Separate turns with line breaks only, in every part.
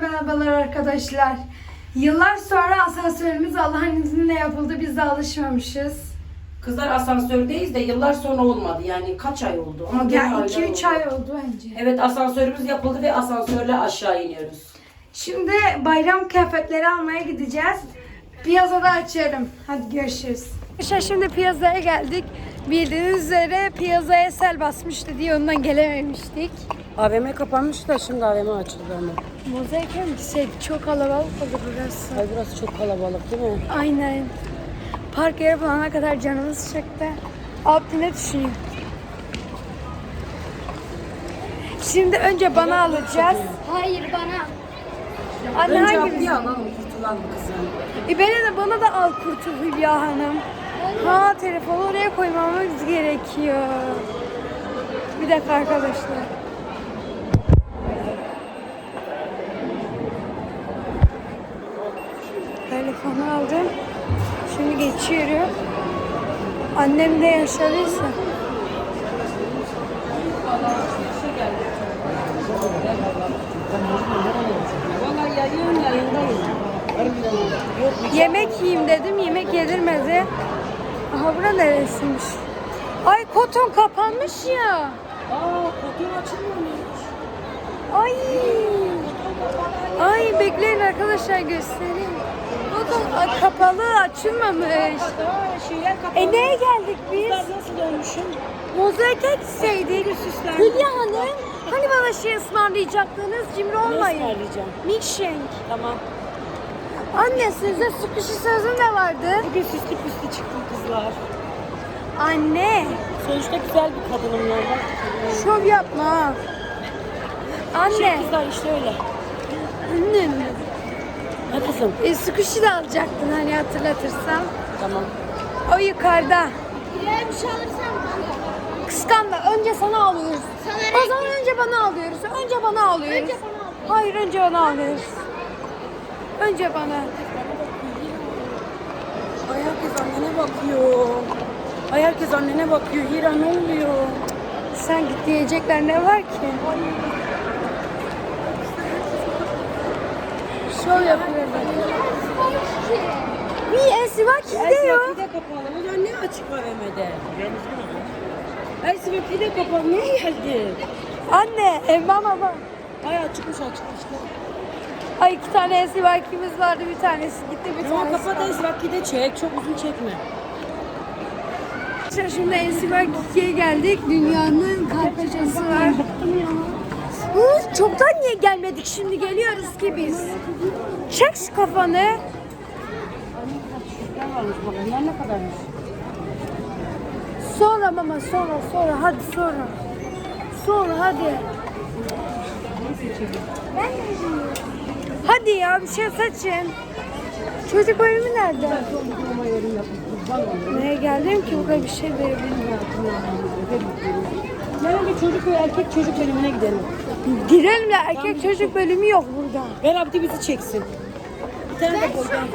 merhabalar arkadaşlar. Yıllar sonra asansörümüz Allah'ın izniyle yapıldı. Biz de alışmamışız.
Kızlar asansördeyiz de yıllar sonra olmadı. Yani kaç ay oldu? Ama gene
Ya
aylar
2-3
oldu.
ay oldu bence.
Evet asansörümüz yapıldı ve asansörle aşağı iniyoruz.
Şimdi bayram kıyafetleri almaya gideceğiz. Piyazada açarım. Hadi görüşürüz. Arkadaşlar şimdi piyazaya geldik. Bildiğiniz üzere piyazaya sel basmıştı diye ondan gelememiştik.
AVM kapanmış da şimdi AVM açıldı ama.
Mozaike mi gitseydik? Çok kalabalık oldu burası.
Ay burası çok kalabalık değil mi?
Aynen. Park yeri bulana kadar canımız çekti. Abdi ne düşünüyor? Şimdi önce bana alacağız.
Hayır bana.
Anne
Önce
hangimiz?
Abdi'yi alalım kurtulalım kızım.
E beni de bana da al kurtul Hülya Hanım. Ha telefonu oraya koymamız gerekiyor. Bir dakika arkadaşlar. Telefonu aldım. Şimdi geçiyorum. Annem de yaşadıysa. Yemek yiyeyim dedim. Yemek yedirmedi. Aha bura neresiymiş? Ay koton kapanmış ya.
Aa kodun açılmamış.
Ay. Ay bekleyin arkadaşlar göstereyim. Koton a- kapalı açılmamış.
Aa şeyler kapalı.
E neye geldik biz?
Nasıl dönmüşüm?
Mozaike gitseydik. Hülya Hanım hani bana şey ısmarlayacaktınız cimri olmayın.
ısmarlayacağım?
Milkshake.
Tamam.
Anne size sıkışı sözüm de vardı.
Bugün süslü püslü çıktım kızlar.
Anne
Sonuçta güzel bir kadınım ya. bak.
şov yapma. Anne.
Şey kızlar işte öyle.
Annem.
Ne kızım?
E, sıkışı da alacaktın hani hatırlatırsan.
Tamam.
O yukarıda.
İleri bir şey alırsan bana.
Kıskanma. Önce sana alıyoruz.
Sana
O zaman önce bana alıyoruz. Önce bana alıyoruz.
Önce bana al.
Hayır önce bana alıyoruz. Önce bana.
Ay herkes annene bakıyor. Ay herkes annene bakıyor. Hira ne oluyor?
Sen git diyecekler ne var ki? Şov yapıyorlar. Bir esivak gidiyor.
Elsivapi de kapalı. Ulan ne açık var Emre'de? Elsivapi de kapalı. Niye geldi?
Anne, Emma baba.
Ay açıkmış açıkmış.
Ay iki tane esivakimiz vardı. Bir tanesi gitti, bir
Tamam
tanesi
kapat
kaldı.
Elsivapi de çek. Çok uzun çekme.
Arkadaşlar Şimdi Ensivak 2'ye geldik. Dünyanın karpaçası var. Hı, çoktan niye gelmedik? Şimdi geliyoruz ki biz. Çek şu kafanı. Sonra mama sonra sonra hadi sonra. Sonra hadi. Hadi ya bir şey seçin. Çocuk bölümü nerede? Nereye geldim ki bu kadar bir şey verebilirim.
Ben bir çocuk ve erkek çocuk bölümüne gidelim.
Girelim ya erkek çocuk bölümü yok burada.
Ver Abdi bizi çeksin. Bir tane de boydan.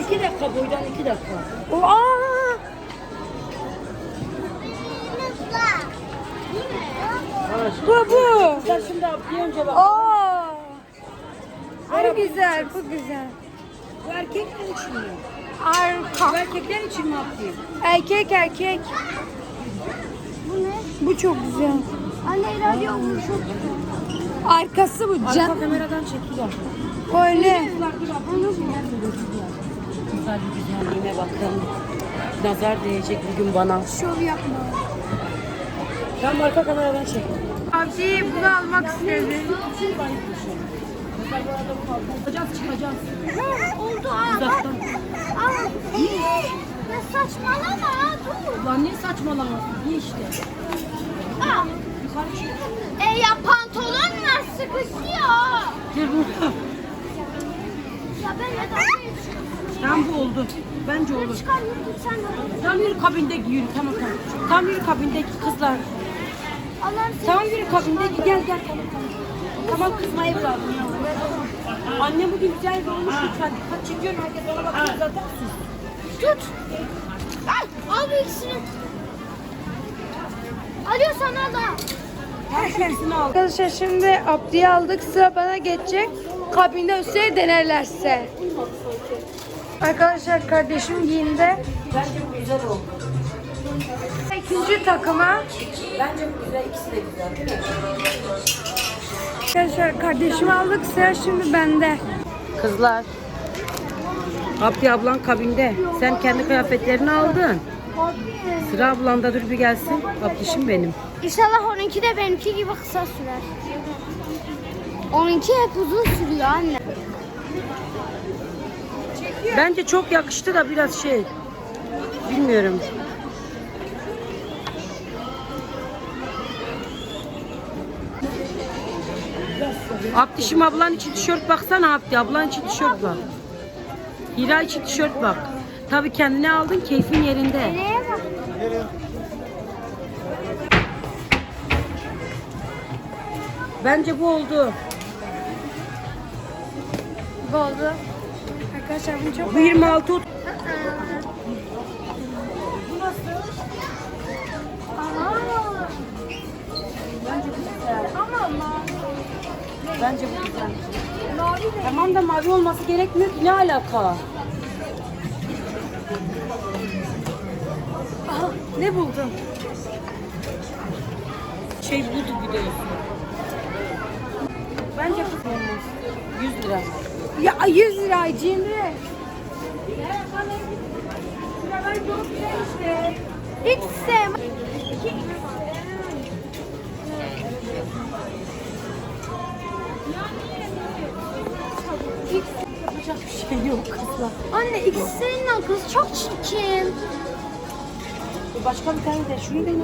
İki dakika boydan iki dakika.
O aa! Bu bu.
Sen şimdi Abdi'ye önce bak.
Aa! Bu güzel, bu güzel.
Bu erkekler için mi? Bu
Arka.
erkekler için mi Abdi?
Erkek erkek.
Bu ne?
Bu çok güzel.
Anne ilerliyor bu çok güzel.
Arkası bu
Arka
can.
kameradan çekiyor.
Böyle.
Güzel bir güzelliğine bakın. Nazar değecek bugün bana.
Şov yapma.
Tam arka kameradan çek.
Abi bunu almak istedim.
Çıkacağız çıkacağız.
Oldu ha.
Uzaktan.
Ya saçmalama dur.
Lan ne saçmalamasın? İyi işte.
Aa. E ya pantolon var sıkışıyor.
Gel burada.
Ya ben ya da
Tam bu oldu. Bence olur.
çıkar yürü sen de.
Tam yürü kabinde yürü tamam tamam. Tam yürü kabinde kızlar.
Allah'ım seni.
Tam yürü kabinde gel gel tamam tamam. Tamam kızma evladım ya. Anne bugün güzel bir olmuş lütfen. Dikkat çekiyorum herkes bana bakıyor zaten.
Tut. Al, al bu ikisini. Alıyorsan al da.
Arkadaşlar şimdi Abdi'yi aldık. Sıra bana geçecek. kabinde üstüne denerlerse. Arkadaşlar kardeşim giyindi.
Bence bu güzel oldu.
İkinci takıma
Bence bu güzel. ikisi de güzel değil mi?
arkadaşlar kardeşimi aldık sıra şimdi bende.
Kızlar. Abdi ablan kabinde. Sen kendi kıyafetlerini aldın. Sıra ablanda dur bir gelsin. Abdişim benim.
İnşallah onunki de benimki gibi kısa sürer. Onunki hep uzun sürüyor anne.
Bence çok yakıştı da biraz şey. Bilmiyorum. Abdişim ablan için tişört baksana Abdi. Ablan için tişört bak. Hira için tişört bak. Tabii kendine aldın keyfin yerinde.
Nereye bak?
Bence bu oldu.
Bu oldu. Arkadaşlar bunu çok
Bu 26 ot- Bence bu güzel. Tamam da mavi olması gerekmiyor ki ne alaka?
Ne buldun?
Şey bir de. Bence olmaz. 100 lira.
Ya 100 lira cimri.
XM.
Yapacak bir şey yok kızlar.
Anne XM'in kız çok çirkin.
Başka bir tane de şunu dene.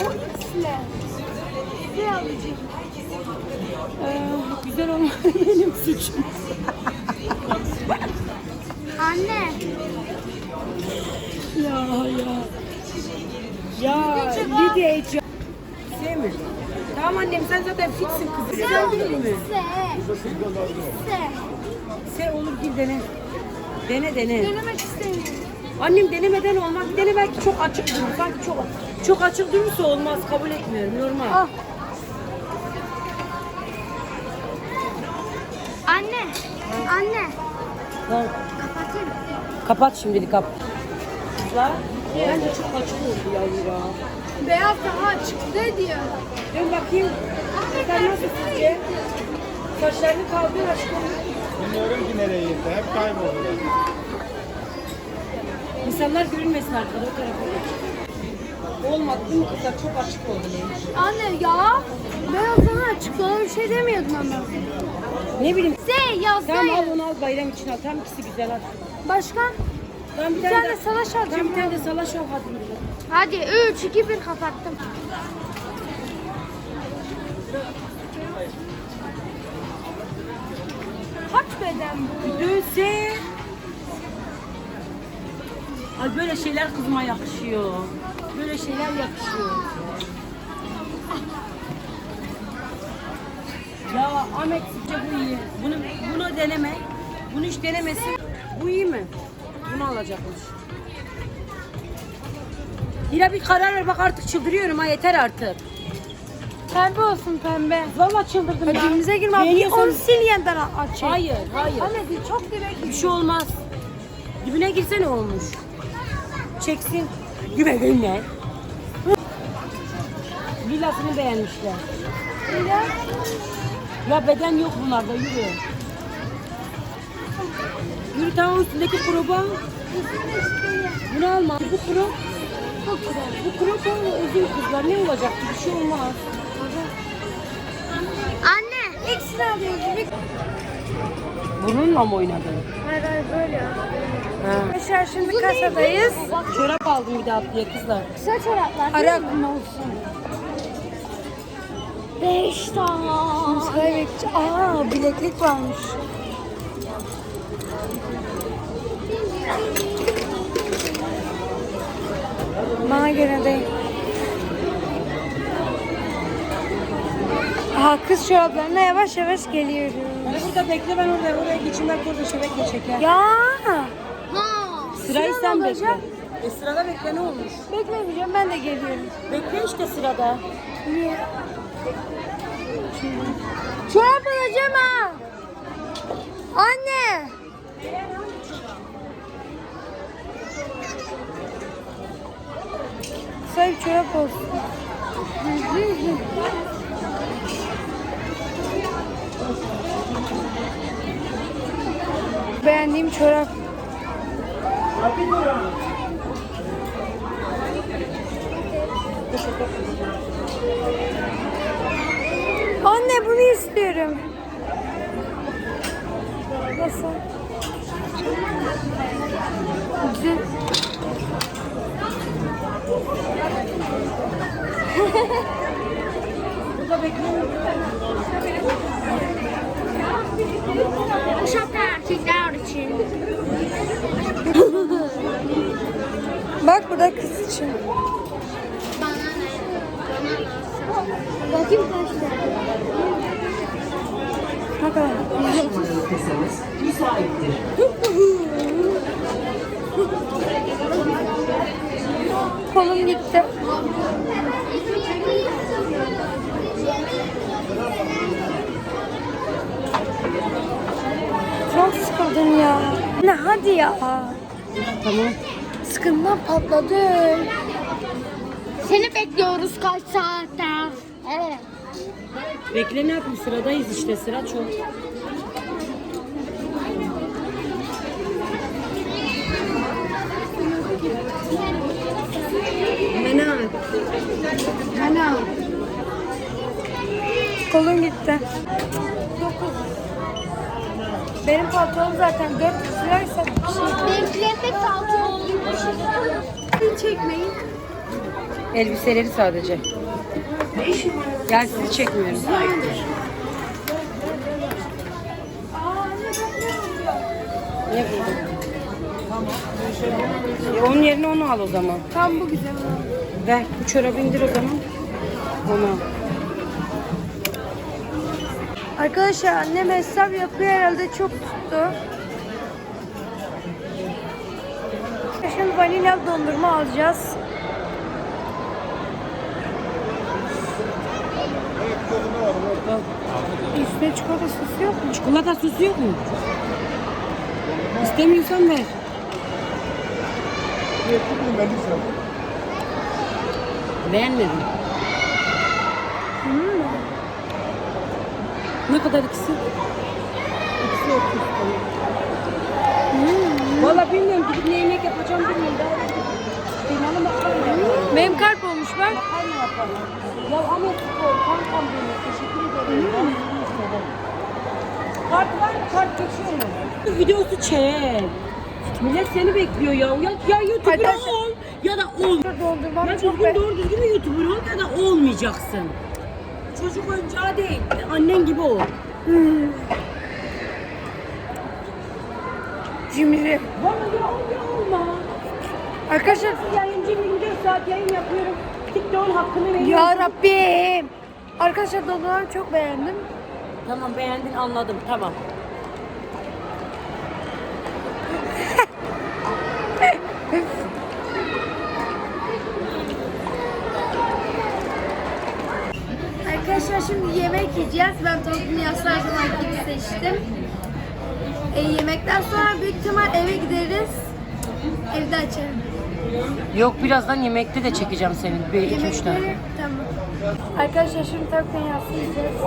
O X'le. Ne alacağım?
Ee, güzel olmadı benim suçum.
Anne.
Ya ya. Ya Lidya. Şey mi? Tamam annem sen zaten fitsin kızım. Güzel mi?
X'le. X'le.
Sen olur gir dene. Dene dene.
Denemek istemiyorum.
Annem denemeden olmaz. Bir dene belki çok açık durur. Sanki çok çok açık durursa olmaz. Kabul etmiyorum. Normal.
Ah.
Anne. Anne.
Tamam.
Kapatayım.
Kapat şimdilik kap. Kızlar. Bence çok açık oldu ya.
Beyaz daha açık ne diyor?
Dön bakayım. Sen nasıl sizce? Saçlarını kaldır aşkım.
Bilmiyorum ki nereye gitti. Hep kayboldu.
İnsanlar görünmesin arkada o geç. Olmadı değil mi kızlar? Çok açık oldu.
Anne ya. Beyaz daha açık. Ona bir şey demiyordun ama.
Ne bileyim.
Z yazdı.
Tamam al onu al bayram için al. Tam ikisi güzel al.
Başka?
Tamam bir,
Bir tane de salaş
Tamam
alacağım.
bir tane de salaş al hadi.
Hadi 3, 2, 1 kapattım.
Kaç beden bu?
Dönse. Ay böyle şeyler kızıma yakışıyor. Böyle şeyler yakışıyor. Ya Ahmet sizce bu iyi. Bunu, bunu deneme. Bunu hiç denemesin. Bu iyi mi? Bunu alacakmış. Hira bir karar ver bak artık çıldırıyorum ha yeter artık.
Pembe olsun pembe.
Vallahi çıldırdım ya.
Cebimize girme. Bir
Beğeniyorsan-
10 sil yeniden aç.
Hayır hayır.
Anne çok direkt.
Bir şey olmaz. Dibine girse ne olmuş? Çeksin. Güve ne? Villasını beğenmişler. Ya beden yok bunlarda yürü. Yürü tamam üstündeki gruba. Bunu alma. Bu kuru. Bu tamam uzun kızlar. Ne olacak? Bir şey olmaz.
Anne.
İkisini alıyoruz.
Bununla mı oynadın?
Hayır hayır böyle.
Ha.
Arkadaşlar şimdi kasadayız.
Çorap aldım bir de atlıya kızlar.
Kısa çoraplar.
Ara akım olsun.
5 tane.
Aa bileklik varmış. Bana göre değil. Aha kız çoraplarına yavaş yavaş geliyoruz.
Hadi burada bekle ben orada oraya geçeyim belki orada şebek çeker.
Ya.
Sırayı
sıra
sen
ne
bekle.
olacak?
E sırada bekle ne olmuş?
beklemeyeceğim ben de geliyorum.
Bekle işte sırada.
Niye? Çorap alacağım ha. Anne! Sahip çorap olsun. Beğendiğim çorap. Anne bunu istiyorum. Nasıl? Güzel.
Bu şapka erkekler için.
Bak burada kız için.
Bakayım kaç tane.
Kolum gitti. Çok sıkıldım ya. Ne hadi ya.
Tamam.
Sıkılma patladı.
Seni bekliyoruz kaç saattir. Evet.
Bekle ne yapayım sıradayız işte sıra çok. Mena.
Ana. Kolum gitti. Benim pantolonum zaten 4 liraysa bir şey.
Beklemek altı gibi bir şey.
Çekmeyin.
Elbiseleri sadece. Gel sizi çekmiyorum. Ne buldun? E, onun yerine onu al o zaman.
Tam bu güzel.
Ver bu çorabı indir o zaman. Onu al.
Arkadaşlar annem hesap yapıyor herhalde çok tuttu. Şimdi vanilya dondurma alacağız. Üstüne çikolata sosu yok mu?
Çikolata sosu yok mu? İstemiyorsan ver. Beğenmedim. Ne kadar ikisi? İkisi 30 tane. Valla bilmiyorum gidip ne yemek yapacağım bilmiyorum. Kıymalı makarna yaparım.
Benim kalp olmuş.
Makarna yaparım. Ya Ahmet Spor, kankam benim. Teşekkür ederim. Ben istedim. Kart var mı? Kart geçiyor mu? Videosu çek. Millet seni bekliyor ya. Ya, ya YouTuber ol ya da ol.
Dondurmam
Ya düzgün doğru düzgün YouTuber ol ya da olmayacaksın. Çocuk oyuncağı değil. Annen gibi ol.
Cimri.
Bana ya ol ya olma.
Arkadaşlar
Yayıncıyım 24 saat yayın yapıyorum. TikTok'un hakkını veriyorum.
ya Rabbim. Arkadaşlar dondurmamı çok beğendim.
Tamam beğendin anladım tamam.
Arkadaşlar şimdi yemek yiyeceğiz. Ben tavuk dünyası her zaman gibi seçtim. E, yemekten sonra büyük ihtimal eve gideriz. Evde açarım.
Yok birazdan yemekte de çekeceğim seni. Bir iki üç tane.
Yemekleri tamam. Arkadaşlar şimdi tavuk dünyası yiyeceğiz.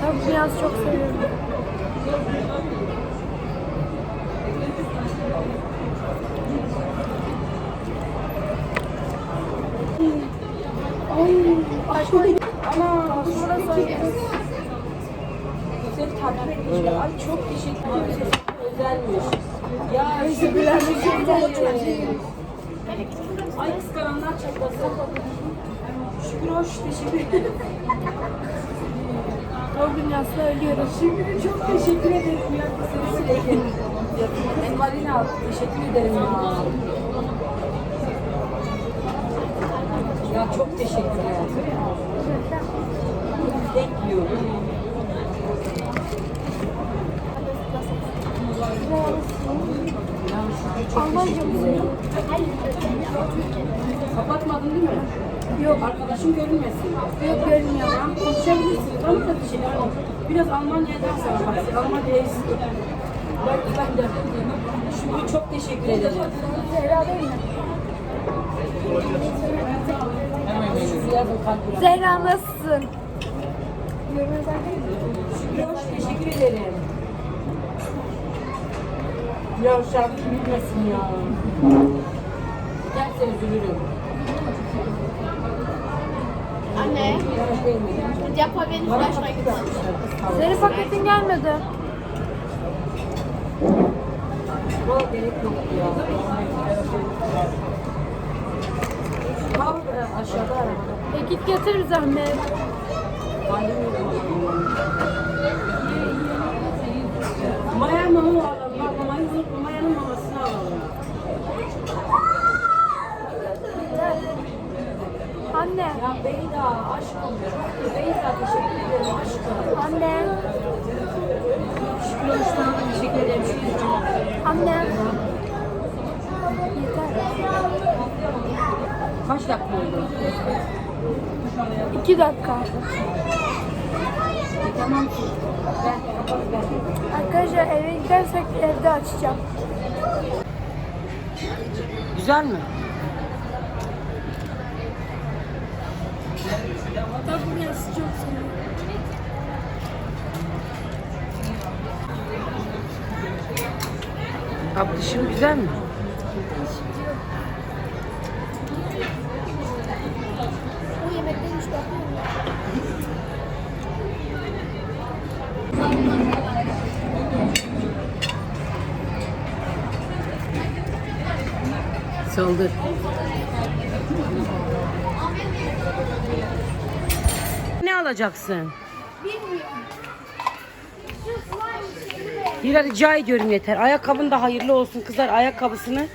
Tavuk dünyası çok seviyorum. Ana, sonra sayıyoruz.
Seni takip etmişler. Ay çok teşekkür ederim. Özelmiş. Ya Ay kıskananlar çatlasın. Şükür hoş teşekkür ederim.
Tavuk dünyasına ölüyoruz.
Şimdi de çok teşekkür ederim ya. Seni sürekli. Envalina teşekkür ederim ya. Ya çok teşekkürler. Thank you.
Almanca mı?
Kapatmadın
Yok.
Arkadaşım görünmesin.
Yok görünmüyor.
Tamam konuşabilirsin. Tam da bir şey yani. Biraz Almanya'dan sana. Almanya'ya istiyor. Ben, de. Şimdi çok teşekkür ederim.
Zehra değil mi? Zehra nasılsın?
Hoş teşekkür ederim. Ya şarkı bilmesin ya. Gerçekten üzülürüm.
Anne,
Evet, değil mi?
yapma beni flashla gitsin.
Senin paketin gelmedi.
Valla gerek yok ya. Al e, aşağıda arabada.
E git getir bize anne.
Maya mama alalım. Mamayı unutma. Maya'nın mamasını alalım.
Anne.
Ya Beyda aşkım. Beyda teşekkür ederim aşkım.
Anne.
Hoş'tan da teşekkür ederim. Şükrücüğüm.
Anne. Yeter.
Kaç dakika oldu?
İki dakika.
Tamam.
Arkadaşlar eve gidersek evde açacağım.
Güzel mi?
Tabii yası çok seviyorum.
Abdüşüm güzel mi?
Bu yemekten hiç bakmıyorum.
Saldır. Ne alacaksın?
Bilmiyorum.
Hira rica ediyorum yeter. Ayakkabın da hayırlı olsun kızlar. Ayakkabısını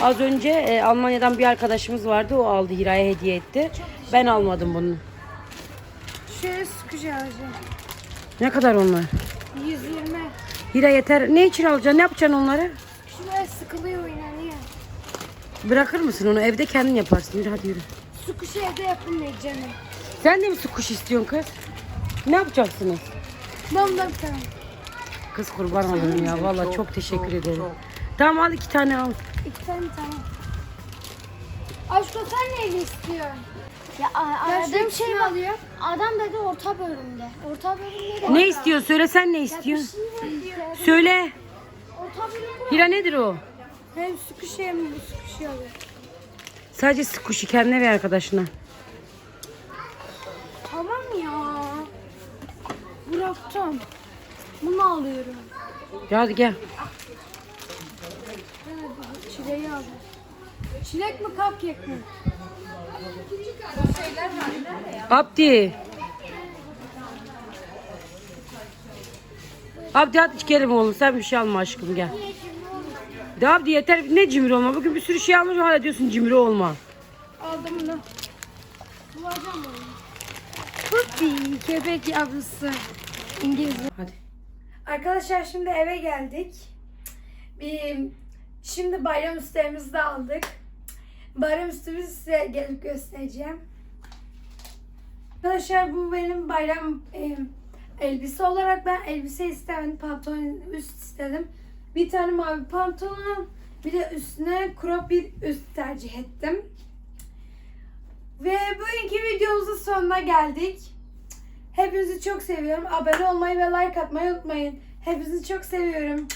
az önce e, Almanya'dan bir arkadaşımız vardı. O aldı Hira'ya hediye etti. Ben almadım bunu.
Şöyle sıkıcı alacağım.
Ne kadar onlar?
120.
Hira yeter. Ne için alacaksın? Ne yapacaksın onları?
Şuraya sıkılıyor oynanıyor.
Bırakır mısın onu? Evde kendin yaparsın. Yürü hadi yürü.
Su kuşu evde yapılmıyor canım.
Sen de mi su kuş istiyorsun kız? Ne yapacaksınız?
Ben de bir tane.
Kız kurban olurum ya. Vallahi çok teşekkür ederim. Tamam al iki tane al.
İki tane tamam. Aşkım sen neyini istiyorsun?
Ya a-
Ya
aradığım
şey
şey
mi
var.
alıyor?
Adam dedi orta bölümde. Orta bölümde de.
Ne istiyorsun? Söyle sen ne istiyorsun?
Orta
Söyle.
bölümde.
Hira nedir o?
Hem su kuşu hem bu su kuşu alıyor.
Sadece kuşu kendine ve arkadaşına.
Tamam ya. Bıraktım. Bunu alıyorum.
Ya hadi gel.
Çileği aldım. Çilek mi cupcake mi?
Abdi. Abdi hadi gelin oğlum sen bir şey alma aşkım gel. De Abdi yeter ne cimri olma. Bugün bir sürü şey almış hala diyorsun cimri olma.
Aldım bunu. Bulacağım onu. Puppy, köpek yavrusu. İngilizce.
Hadi.
Arkadaşlar şimdi eve geldik. Bir, şimdi bayram üstlerimizi de aldık. Bayram üstümüzü size gelip göstereceğim. Arkadaşlar bu benim bayram e, elbise olarak ben elbise istemedim. Pantolon üst istedim. Bir tane mavi pantolon bir de üstüne crop bir üst tercih ettim. Ve bugünkü videomuzun sonuna geldik. Hepinizi çok seviyorum. Abone olmayı ve like atmayı unutmayın. Hepinizi çok seviyorum.